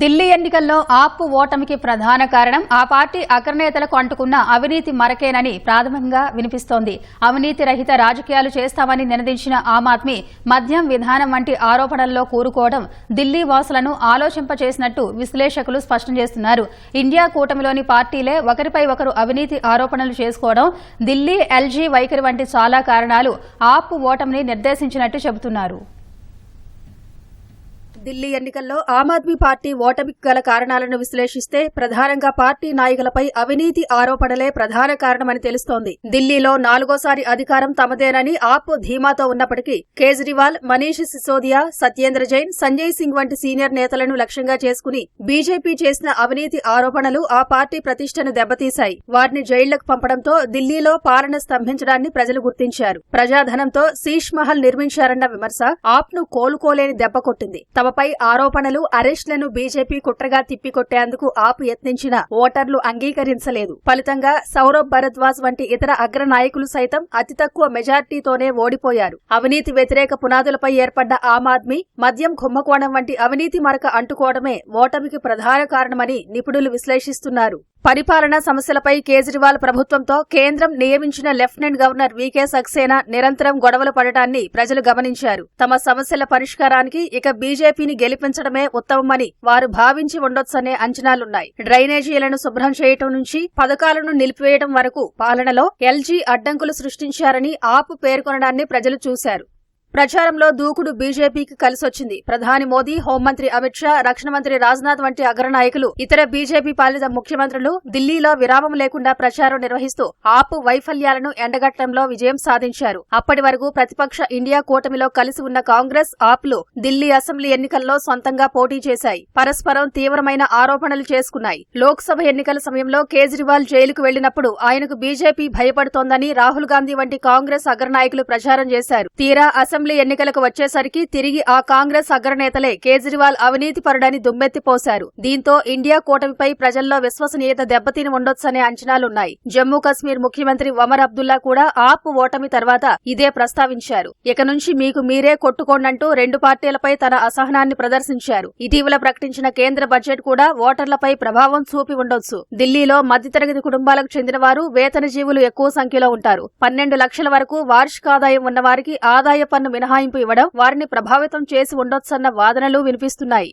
ఢిల్లీ ఎన్నికల్లో ఆపు ఓటమికి ప్రధాన కారణం ఆ పార్టీ అగ్రనేతలకు అంటుకున్న అవినీతి మరకేనని ప్రాథమికంగా వినిపిస్తోంది. అవినీతి రహిత రాజకీయాలు చేస్తామని నినదించిన ఆమ్ ఆద్మీ మద్యం విధానం వంటి ఆరోపణల్లో కూరుకోవడం ఢిల్లీ వాసులను ఆలోచింపచేసినట్టు విశ్లేషకులు స్పష్టం చేస్తున్నారు. ఇండియా కూటమిలోని పార్టీలే ఒకరిపై ఒకరు అవినీతి ఆరోపణలు చేసుకోవడం ఢిల్లీ ఎల్జీ వైఖరి వంటి చాలా కారణాలు ఆపు ఓటమిని నిర్దేశించినట్టు చెబుతున్నారు. ఢిల్లీ ఎన్నికల్లో ఆమ్ ఆద్మీ పార్టీ ఓటమికి గల కారణాలను విశ్లేషిస్తే ప్రధానంగా పార్టీ నాయకులపై అవినీతి ఆరోపణలే ప్రధాన కారణమని తెలుస్తోంది. ఢిల్లీలో నాలుగోసారి అధికారం తమదేనని ఆప్ ధీమాతో ఉన్నప్పటికీ కేజ్రీవాల్ మనీష్ సిసోదియా సత్యేంద్ర జైన్ సంజయ్ సింగ్ వంటి సీనియర్ నేతలను లక్ష్యంగా చేసుకుని బీజేపీ చేసిన అవినీతి ఆరోపణలు ఆ పార్టీ ప్రతిష్టను దెబ్బతీశాయి. వారిని జైళ్ళకు పంపడంతో ఢిల్లీలో పాలన స్తంభించడాన్ని ప్రజలు గుర్తించారు. ప్రజాధనంతో శీష్ మహల్ నిర్మించారన్న విమర్శ ఆప్ను కోలుకోలేని దెబ్బ కొట్టింది. తమ తమపై ఆరోపణలు అరెస్టులను బీజేపీ కుట్రగా తిప్పికొట్టేందుకు ఆపు యత్నించిన ఓటర్లు అంగీకరించలేదు. ఫలితంగా సౌరభ్ భరద్వాజ్ వంటి ఇతర అగ్ర నాయకులు సైతం అతి తక్కువ మెజార్టీతోనే ఓడిపోయారు. అవినీతి వ్యతిరేక పునాదులపై ఏర్పడ్డ ఆమ్ ఆద్మీ మద్యం కుంభకోణం వంటి అవినీతి మరక అంటుకోవడమే ఓటమికి ప్రధాన కారణమని నిపుణులు విశ్లేషిస్తున్నారు. పరిపాలనా సమస్యలపై కేజ్రీవాల్ ప్రభుత్వంతో కేంద్రం నియమించిన లెఫ్టినెంట్ గవర్నర్ వీకే సక్సేనా నిరంతరం గొడవలు పడటాన్ని ప్రజలు గమనించారు. తమ సమస్యల పరిష్కారానికి ఇక బీజేపీని గెలిపించడమే ఉత్తమమని వారు భావించి ఉండొచ్చనే అంచనాలున్నాయి. డ్రైనేజీలను శుభ్రం చేయటం నుంచి పథకాలను నిలిపివేయడం వరకు పాలనలో ఎల్జీ అడ్డంకులు సృష్టించారని ఆపు పేర్కొనడాన్ని ప్రజలు చూశారు. ప్రచారంలో దూకుడు బీజేపీకి కలిసొచ్చింది. ప్రధాని మోదీ హోంమంత్రి అమిత్ షా రక్షణ మంత్రి రాజ్నాథ్ వంటి అగ్రనాయకులు ఇతర బీజేపీ పాలిత ముఖ్యమంత్రులు ఢిల్లీలో విరామం లేకుండా ప్రచారం నిర్వహిస్తూ ఆపు వైఫల్యాలను ఎండగట్టడంలో విజయం సాధించారు. అప్పటి వరకు ప్రతిపక్ష ఇండియా కూటమిలో కలిసి ఉన్న కాంగ్రెస్ ఆప్లు ఢిల్లీ అసెంబ్లీ ఎన్నికల్లో సొంతంగా పోటీ చేశాయి. పరస్పరం తీవ్రమైన ఆరోపణలు చేసుకున్నాయి. లోక్సభ ఎన్నికల సమయంలో కేజ్రీవాల్ జైలుకు వెళ్ళినప్పుడు ఆయనకు బీజేపీ భయపడుతోందని రాహుల్ గాంధీ వంటి కాంగ్రెస్ అగ్రనాయకులు ప్రచారం చేశారు. తీరా అసెంబ్లీ ఎన్నికలకు వచ్చేసరికి తిరిగి ఆ కాంగ్రెస్ అగ్రనేతలే కేజ్రీవాల్ అవినీతిపరుడని దుమ్మెత్తిపోశారు దీంతో ఇండియా కూటమిపై ప్రజల్లో విశ్వసనీయత దెబ్బతిని ఉండొచ్చనే అంచనాలున్నాయి. జమ్మూ కశ్మీర్ ముఖ్యమంత్రి ఒమర్ అబ్దుల్లా కూడా ఆప్ ఓటమి తర్వాత ఇదే ప్రస్తావించారు. ఇక నుంచి మీకు మీరే కొట్టుకోండంటూ రెండు పార్టీలపై తన అసహనాన్ని ప్రదర్శించారు. ఇటీవల ప్రకటించిన కేంద్ర బడ్జెట్ కూడా ఓటర్లపై ప్రభావం చూపి ఉండొచ్చు. ఢిల్లీలో మధ్యతరగతి కుటుంబాలకు చెందిన వారు వేతన జీవులు ఎక్కువ సంఖ్యలో ఉంటారు. పన్నెండు లక్షల వరకు వార్షిక ఆదాయం ఉన్నవారికి ఆదాయ పన్ను మినహాయింపు ఇవ్వడం వారిని ప్రభావితం చేసి ఉండొచ్చన్న వాదనలు వినిపిస్తున్నాయి.